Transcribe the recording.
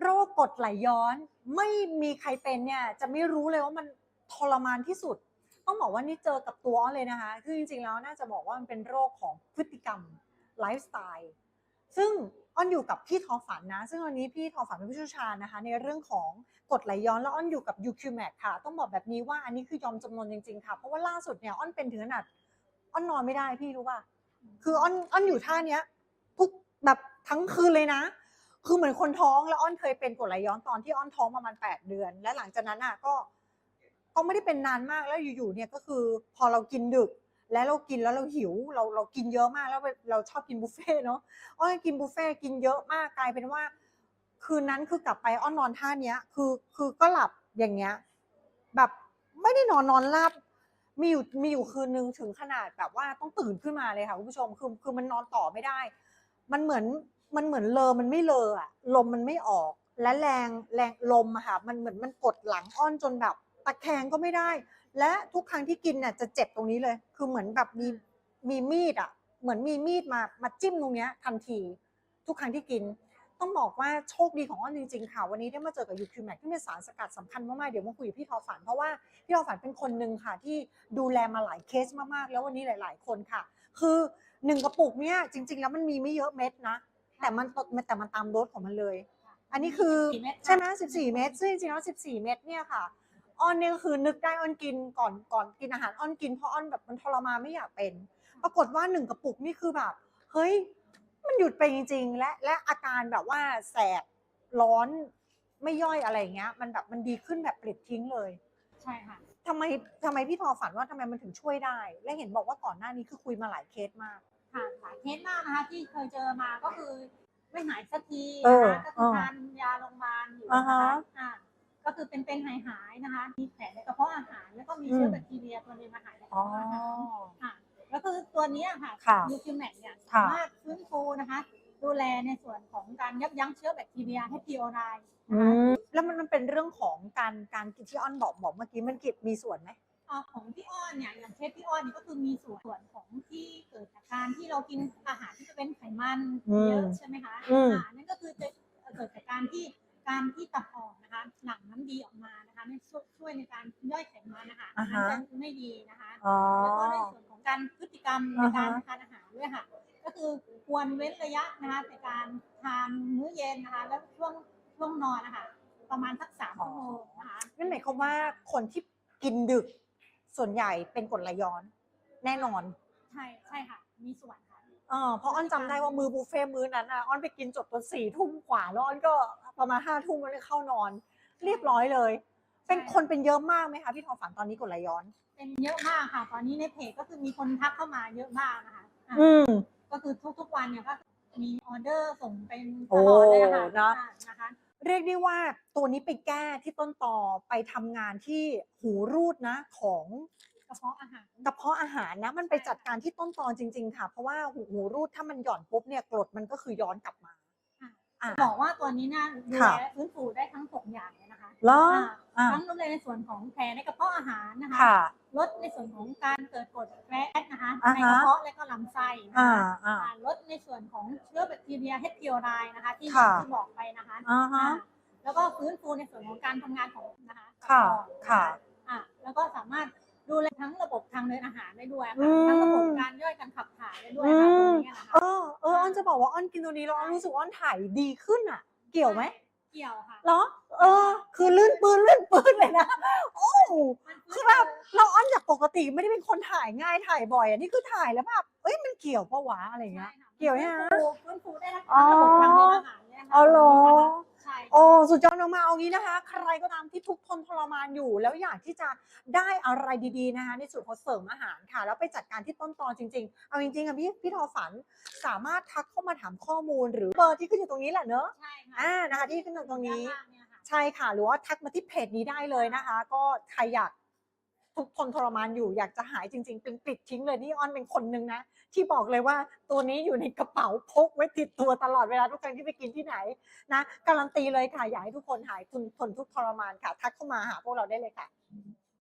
โรคกรดไหลย้อน ไม่มีใครเป็นเนี่ยจะไม่รู้เลยว่ามันทรมานที่สุด ต้องบอกว่านี่เจอกับตัวอ้อนเลยนะคะ คือจริงๆแล้วน่าจะบอกว่ามันเป็นโรคของพฤติกรรมไลฟ์สไตล์ซึ่งอ้อนอยู่กับพี่ทอฝันนะ ซึ่งวันนี้พี่ทอฝันเป็นผู้เชี่ยวชาญนะคะ ในเรื่องของกดไหลย้อนแล้วอ้อนอยู่กับ UQMAC ค่ะ ต้องบอกแบบนี้ว่าอันนี้คือยอมจำนวนจริงๆค่ะ เพราะว่าล่าสุดเนี่ยอ้อนเป็นถึงขนาดอ้อนนอนไม่ได้พี่รู้ป่ะ คืออ้อนอ้อนอยู่ท่าเนี้ยทุกแบบทั้งคืนเลยนะ คือเหมือนคนท้องแล้วอ้อนเคยเป็นกรดไหลย้อนตอนที่อ้อนท้องประมาณแปดเดือน และหลังจากนั้นอะก็ ก็ไม่ได้เป็นนานมากแล้วอยู่ๆเนี่ยก็คือ พอเรากินดึก แล้วเรากินแล้วเราหิว เราเรากินเยอะมากแล้วเราชอบกินบุฟเฟ่เนาะอ้อนกินบุฟเฟ่กินเยอะมากกลายเป็นว่า คืนนั้นคือกลับไปอ้อนนอนท่าเนี้ย คือคือก็หลับอย่างเงี้ย แบบไม่ได้นอนนอนหลับมีอยู่มีอยู่คืนนึงถึงขนาดแบบว่าต้องตื่นขึ้นมาเลยค่ะคุณผู้ชมคือคือมันนอนต่อไม่ได้ มันเหมือน มันเหมือนเลอมันไม่เลออะลมมันไม่ออก และแรงแรงลมอะค่ะ มันเหมือนมันกดหลังอ้อนจนแบบตะแคงก็ไม่ได้ และทุกครั้งที่กินเนี่ยจะเจ็บตรงนี้เลย คือเหมือนแบบมีมีมีดอะเหมือนมีมีดมามาจิ้มตรงเนี้ยทันที ทุกครั้งที่กิน ต้องบอกว่าโชคดีของอ้อนจริงๆค่ะวันนี้ได้มาเจอกับยูคิวแมกที่เป็นสารสกัดสำคัญมากๆเดี๋ยวมาคุยกับพี่ทอฝันเพราะว่าพี่ทอฝันเป็นคนหนึ่งค่ะที่ดูแลมาหลายเคสมากๆ แล้ววันนี้หลาย ๆ คนค่ะ คือหนึ่งกระปุกเนี่ยจริง ๆ แล้วมันมีไม่เยอะเม็ดนะ แต่มันตแต่มันตามโดสของมันเลย อันนี้คือ14เม็ดค่ะใช่ไหม14เม็ดซึ่งจริงๆแล้ว14เม็ดเนี่ยค่ะอ้อนเนี่ยก็คือนึกได้อ้อนกินก่อนก่อนกินอาหารอ้อนกินเพราะอ้อนแบบมันทรมานไม่อยากเป็น ปรากฏว่าหนึ่งกระปุกนี่คือแบบเฮ้ยมันหยุดไปจริง ๆ และและอาการแบบว่าแสบร้อนไม่ย่อยอะไรอย่างเงี้ย มันแบบมันดีขึ้นแบบปลิดทิ้งเลย ใช่ค่ะทำไมทำไมพี่ทอฝันว่าทำไมมันถึงช่วยได้ และเห็นบอกว่าก่อนหน้านี้คือคุยมาหลายเคสมาก ค่ะหลายเคสมากนะคะ ที่เคยเจอมาก็คือไม่หายสักทีเออนะคะก็คือเออทานยาโรงพยาบาลอยู่อ่านะฮะคะอ่าก็คือเป็นเป็นหายหายๆนะคะ มีแผลในกระเพาะอาหาร แล้วก็มีเชื้อมแบคทีเรียตัวหนึงมาหายในกระอ๋อเพาะอาหารค่ะแล้วคือตัวเนี้ยค่ะค่ะยูคิวแมกเนี่ยค่ะสามารถฟื้นฟูนะคะ ดูแลในส่วนของการยับยั้งเชื้อแบคทีเรียให้พีโอไนอืนะคะมแล้วมันมันเป็นเรื่องของการการกินที่อ้อนบอกบอกเมื่อกี้มันกินมีส่วนไหมอ่า ของพี่อ้อนเนี่ยอย่างเคสพี่อ้อนนี่ก็คือมีส่วนส่วนของที่เกิดจากการที่เรากินอาหารที่จะเป็นไขมันอืมเยอะใช่ไหมคะอืมอ่านั่นก็คือจะเกิดจากการที่การที่ตับอ่อนนะคะ หลั่งน้ำดีออกมานะคะนี่ช่วยช่วยในการย่อยไขมันนะคะอ่าอันฮะนั้นจะไม่ดีนะคะอ๋อแล้วก็ในส่วนของการพฤติกรรมในอ่าฮะการทานอาหารด้วยค่ะ ก็คือควรเว้นระยะนะคะในการทานมื้อเย็นนะคะ แล้วช่วงช่วงนอนนะคะประมาณสักสามชั่วโมงนะคะนั่นหมายความว่าคนที่กินดึก ส่วนใหญ่เป็นกรดไหลย้อน แน่นอนใช่ใช่ค่ะ มีส่วนค่ะ เออเพราะอ้อนจำได้ว่ามือบุฟเฟ่ต์มื้อนั้นอะอ้อนไปกินจบตอนสี่ทุ่มกว่าแล้วอ้อนก็ประมาณห้าทุ่มแล้วเข้านอน เรียบร้อยเลย เป็นคนเป็นเยอะมากไหมคะพี่ทองฝันตอนนี้กรดไหลย้อน เป็นเยอะมากค่ะ ตอนนี้ในเพจก็คือมีคนทักเข้ามาเยอะมากนะคะอะอืม ก็คือทุกๆวันเนี่ยก็มีออเดอร์ส่งเป็นตโอ้ลอดเลยค่ะเนอะอ่นะคะ เรียกได้ว่าตัวนี้ไปแก้ที่ต้นตอไปทำงานที่หูรูดนะของกระเพาะอาหารกระเพาะอาหารนะมันไปจัดการที่ต้นตอจริง ๆ ค่ะ เพราะว่าหูหูรูดถ้ามันหย่อนปุ๊บเนี่ยกรดมันก็คือย้อนกลับมาค่ะอ่าบอกว่าตัวนี้น่าดูค่ะแลฟื้นฟูได้ทั้งสองอย่างเลยนะคะ เหรออ่าอ่าทั้งดูแลในส่วนของแผลในกระเพาะอาหารนะคะ ค่ะ ลดในส่วนของการเกิดกรดแก๊สนะคะอ่าฮะ ในกระเพาะและก็ลำไส้นะอ่าคะอ่า อ่าลดในส่วนของเชื้อแบคทีเรียเฮปพิโอไนนะคะ ที่ค่ะ ที่บอกไปนะคะอ่าฮะ อ่าแล้วก็ฟื้นฟูในส่วนของการทำงานของนะคะค่ะกระเพาค่ะ อะแล้วก็สามารถดูแลทั้งระบบทางเดินอาหารได้ด้วยอืค่ะม ทั้งระบบการย่อยการขับถ่ายได้ด้วยค่ะอืตัวมนี้นะคะ เออเอออ้อนจะบอกว่าอ้อนกินตัวนี้แล้วอ้อนรู้สึกว่าอ้อนถ่ายดีขึ้นอะ เกี่ยวไหม เกี่ยวค่ะ เหรอ เออ คือลื่นปืนลื่นปืนเลยนะ โอ้มันคือแบบเราอ้อนจากปกติไม่ได้เป็นคนถ่ายง่ายถ่ายบ่อยอันนี้คือถ่ายแล้วแบบเอ้ยมันเกี่ยวปะวะอะไรอย่างเงี้ยใช่ค่ะเกี่ยวเนี่ยฟื้นฟูฟื้นฟูได้ทั้งอ๋อระบบทางเดินอาหารเนี่ยค่ะอ๋อเหรอใช่โอ้ สุดยอดมากๆเอางี้นะคะ ใครก็ตามที่ทุกข์ทนทรมานอยู่ แล้วอยากที่จะได้อะไรดีๆนะคะในส่วนของเสริมอาหารค่ะ แล้วไปจัดการที่ต้นตอจริง ๆ เอาจริงๆอะพี่พี่ทอฝันสามารถทักเข้ามาถามข้อมูลหรือเบอร์ที่ขึ้นอยู่ตรงนี้แหละเนอะใช่ค่ะอ่านะคะที่ขึ้นอยู่ตรงนี้ ด้าล่างเยค่ะ ใช่ค่ะ หรือว่าทักมาที่เพจนี้ได้เลยนะคะ ก็ใครอยาก ทุกข์ทนทรมานอยู่อยากจะหายจริงๆเป็นปิดทิ้งเลยนี่ออนเป็นคนหนึ่งนะ ที่บอกเลยว่าตัวนี้อยู่ในกระเป๋าพกไว้ติดตัวตลอดเวลาทุกครั้งที่ไปกินที่ไหนนะการันตีเลยค่ะอยากให้ทุกคนหายทุนทนทุกทรมานค่ะ ทักเข้ามาหาพวกเราได้เลยค่ะ